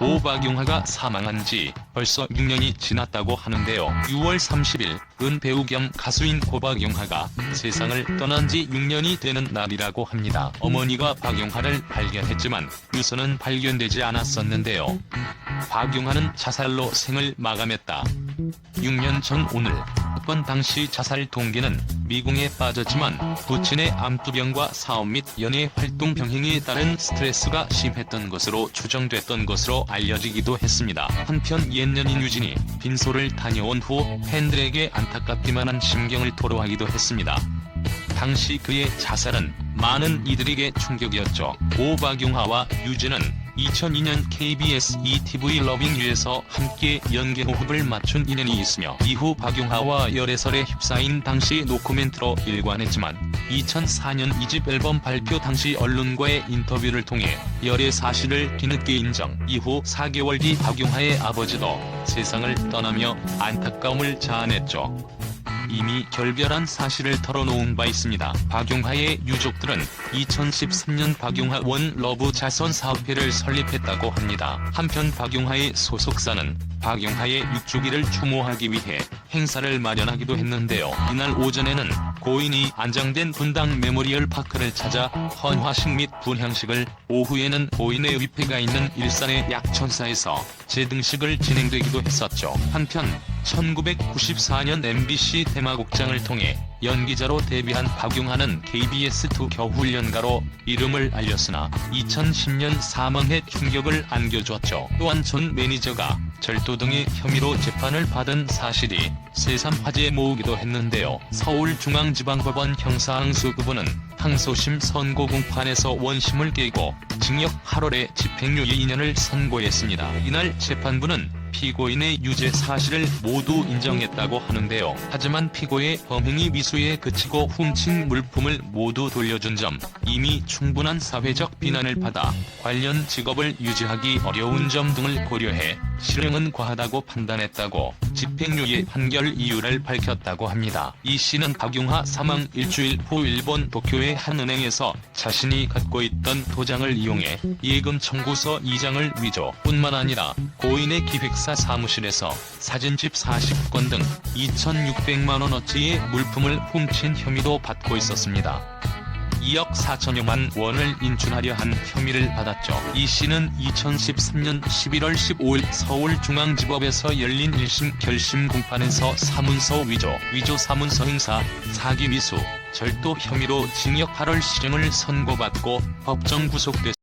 오박용화가 사망한 지 벌써 6년이 지났다고 하는데요. 6월 30일 은 배우 겸 가수인 고박용화가 세상을 떠난 지 6년이 되는 날이라고 합니다. 어머니가 박용화를 발견했지만 유서는 발견되지 않았었는데요. 박용화는 자살로 생을 마감했다. 6년 전 오늘 사건 당시 자살 동기는 미궁에 빠졌지만 부친의 암투병과 사업 및 연예 활동 병행에 따른 스트레스가 심했던 것으로 추정됐던 것으로 알려지기도 했습니다. 한편 옛년인 유진이 빈소를 다녀온 후 팬들에게 안타깝기만 한 심경을 토로하기도 했습니다. 당시 그의 자살은 많은 이들에게 충격이었죠. 오박용화와 유진은 2002년 KBS ETV 러빙유에서 함께 연기 호흡을 맞춘 인연이 있으며 이후 박용화와 열애설에 휩싸인 당시 노코멘트로 일관했지만 2004년 2집 앨범 발표 당시 언론과의 인터뷰를 통해 열애 사실을 뒤늦게 인정 이후 4개월 뒤 박용화의 아버지도 세상을 떠나며 안타까움을 자아냈죠. 이미 결별한 사실을 털어놓은 바 있습니다. 박용화의 유족들은 2013년 박용화 원 러브 자선 사업회를 설립했다고 합니다. 한편 박용화의 소속사는 박용화의 6주기를 추모하기 위해 행사를 마련하기도 했는데요. 이날 오전에는 고인이 안장된 분당 메모리얼 파크를 찾아 헌화식 및 분향식을 오후에는 고인의 위패가 있는 일산의 약천사에서 재등식을 진행되기도 했었죠. 한편 1994년 MBC 대마곡장을 통해 연기자로 데뷔한 박용화는 KBS2 겨울연가로 이름을 알렸으나 2010년 사망해 충격을 안겨줬죠. 또한 전 매니저가 절도 등의 혐의로 재판을 받은 사실이 새삼 화제에 모으기도 했는데요. 서울중앙지방법원 형사항소부부는 항소심 선고 공판에서 원심을 깨고 징역 8월에 집행유예 2년을 선고했습니다. 이날 재판부는 피고인의 유죄 사실을 모두 인정했다고 하는데요. 하지만 피고의 범행이 미수에 그치고 훔친 물품을 모두 돌려준 점, 이미 충분한 사회적 비난을 받아 관련 직업을 유지하기 어려운 점 등을 고려해 실형은 과하다고 판단했다고 집행유예 판결 이유를 밝혔다고 합니다. 이 씨는 박용화 사망 일주일 후 일본 도쿄의 한 은행에서 자신이 갖고 있던 도장을 이용해 예금 청구서 2장을 위조 뿐만 아니라 고인의 기획사 사무실에서 사진집 40건 등 2,600만원어치의 물품을 훔친 혐의도 받고 있었습니다. 2억 4천여만 원을 인출하려 한 혐의를 받았죠. 이 씨는 2013년 11월 15일 서울중앙지법에서 열린 1심 결심 공판에서 사문서 위조, 위조 사문서 행사, 사기 미수, 절도 혐의로 징역 8월 실형을 선고받고 법정 구속됐습니다.